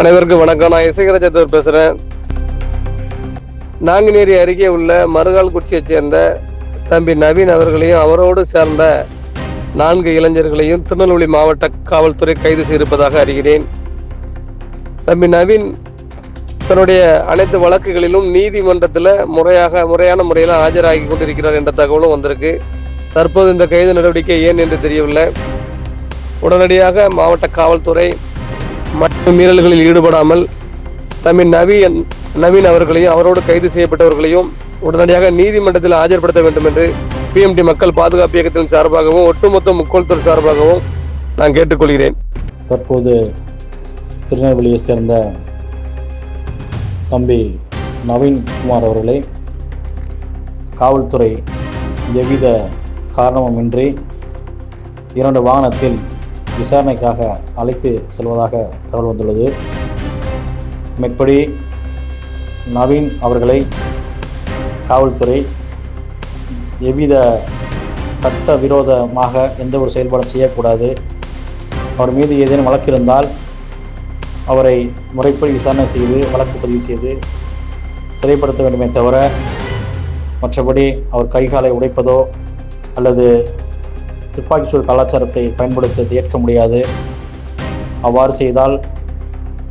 அனைவருக்கும் வணக்கம். நான் இசைகர சத்தூர் பேசுகிறேன் நாங்குநேரி அருகே உள்ள மறுகால்குச்சியைச் சேர்ந்த தம்பி நவீன் அவர்களையும் அவரோடு சேர்ந்த நான்கு இளைஞர்களையும் திருநெல்வேலி மாவட்ட காவல்துறை கைது செய்திருப்பதாக அறிகிறேன். தம்பி நவீன் தன்னுடைய அனைத்து வழக்குகளிலும் நீதிமன்றத்தில் முறையாக முறையான முறையில் ஆஜராகி கொண்டிருக்கிறார் என்ற தகவலும் வந்திருக்கு. தற்போது இந்த கைது நடவடிக்கை ஏன் என்று தெரியவில்லை. உடனடியாக மாவட்ட காவல்துறை மீறல்களில் ஈடுபடாமல் தமிழ் நவீன் நவீன் அவர்களையும் அவரோடு கைது செய்யப்பட்டவர்களையும் உடனடியாக நீதிமன்றத்தில் ஆஜர்படுத்த வேண்டும் என்று பிஎம்டி மக்கள் பாதுகாப்பு இயக்கத்தின் சார்பாகவும் ஒட்டுமொத்த முக்கோள்துறை சார்பாகவும் நான் கேட்டுக்கொள்கிறேன். தற்போது திருநெல்வேலியை சேர்ந்த தம்பி நவீன் குமார் அவர்களை காவல்துறை எவ்வித காரணமுமின்றி இரண்டு வாகனத்தில் விசாரணைக்காக அழைத்து செல்வதாக தகவல் வந்துள்ளது. மேற்படி நவீன் அவர்களை காவல்துறை எவ்வித சட்ட விரோதமாக எந்த ஒரு செயல்பாடும் செய்யக்கூடாது. அவர் மீது ஏதேனும் வழக்கு இருந்தால் அவரை முறைப்படி விசாரணை செய்து வழக்கு பதிவு செய்து சிறைப்படுத்த வேண்டுமே தவிர மற்றபடி அவர் கைகாலை உடைப்பதோ அல்லது துப்பாக்கிச்சூடு கலாச்சாரத்தை பயன்படுத்த ஏற்க முடியாது. அவ்வாறு செய்தால்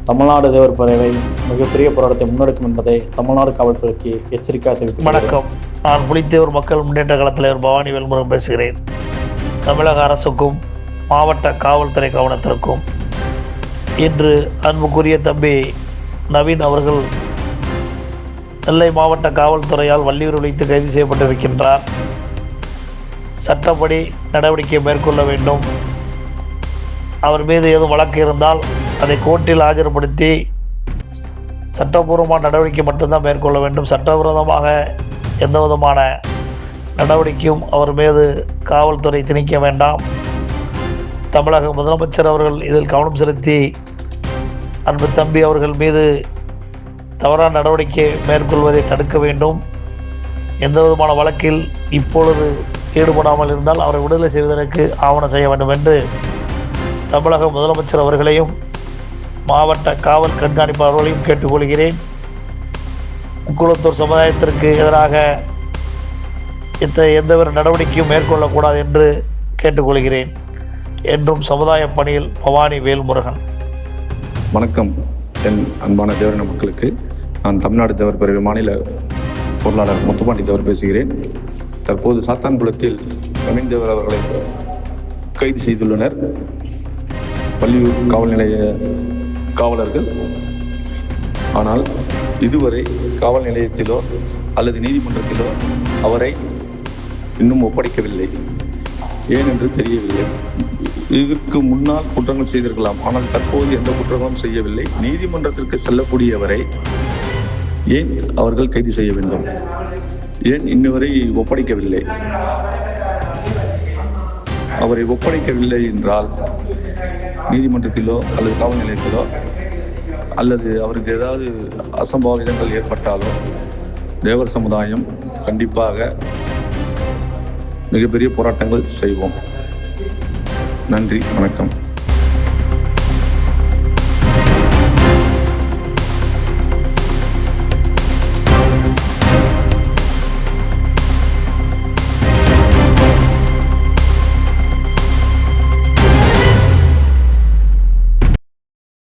தமிழ்நாடு தேவர் பறவை மிகப்பெரிய போராட்டத்தை முன்னெடுக்கும் என்பதை தமிழ்நாடு காவல்துறைக்கு எச்சரிக்கையாக தெரிவித்து வணக்கம். நான் புலித்தேவர் மக்கள் முன்னேற்ற களத்தில் பவானி வேல்முருகன் பேசுகிறேன். தமிழக அரசுக்கும் மாவட்ட காவல்துறை கவனத்திற்கும் இன்று அன்புக்குரிய தம்பி நவீன் அவர்கள் நெல்லை மாவட்ட காவல்துறையால் வள்ளியூர் வைத்து கைது செய்யப்பட்டிருக்கின்றார். சட்டப்படி நடவடிக்கை மேற்கொள்ள வேண்டும். அவர் மீது ஏதும் வழக்கு இருந்தால் அதை கோர்ட்டில் ஆஜர்படுத்தி சட்டபூர்வமான நடவடிக்கை மட்டும்தான் மேற்கொள்ள வேண்டும். சட்டவிரோதமாக எந்த விதமான நடவடிக்கையும் அவர் மீது காவல்துறை திணிக்க வேண்டாம். தமிழக முதலமைச்சர் அவர்கள் இதில் கவனம் செலுத்தி அன்பு தம்பி அவர்கள் மீது தவறான நடவடிக்கை மேற்கொள்வதை தடுக்க வேண்டும். எந்த விதமான வழக்கில் இப்பொழுது ஈடுபடாமல் இருந்தால் அவரை விடுதலை செய்வதற்கு ஆவணம் செய்ய வேண்டும் என்று தமிழக முதலமைச்சர் அவர்களையும் மாவட்ட காவல் கண்காணிப்பாளர்களையும் கேட்டுக்கொள்கிறேன். குளத்தூர் சமுதாயத்திற்கு எதிராக இத்தகைய எந்தவொரு நடவடிக்கையும் மேற்கொள்ளக்கூடாது என்று கேட்டுக்கொள்கிறேன். என்றும் சமுதாய பணியில் பவானி வேல்முருகன். வணக்கம். என் அன்பான தேவரின மக்களுக்கு நான் தமிழ்நாடு தேவர் பிரிவு மாநில பொருளாளர் முத்துப்பாண்டி தேவர் பேசுகிறேன். தற்போது சாத்தான்குளத்தில் அமைந்தவர் அவர்களை கைது செய்துள்ளனர். பள்ளியூர் காவல் நிலைய காவலர்கள். ஆனால் இதுவரை காவல் நிலையத்திலோ அல்லது நீதிமன்றத்திலோ அவரை இன்னும் ஒப்படைக்கவில்லை. ஏனென்று தெரியவில்லை. இதற்கு முன்னால் குற்றங்கள் செய்திருக்கலாம். ஆனால் தற்போது எந்த குற்றங்களும் செய்யவில்லை. நீதிமன்றத்திற்கு செல்லக்கூடியவரை ஏன் அவர்கள் கைது செய்ய வேண்டும்? ஏன் இன்னுவரை ஒப்படைக்கவில்லை? அவரை ஒப்படைக்கவில்லை என்றால் நீதிமன்றத்திலோ அல்லது காவல் நிலையத்திலோ அல்லது அவருக்கு ஏதாவது அசம்பாவிதங்கள் ஏற்பட்டாலோ தேவர் சமுதாயம் கண்டிப்பாக மிகப்பெரிய போராட்டங்கள் செய்வோம். நன்றி வணக்கம்.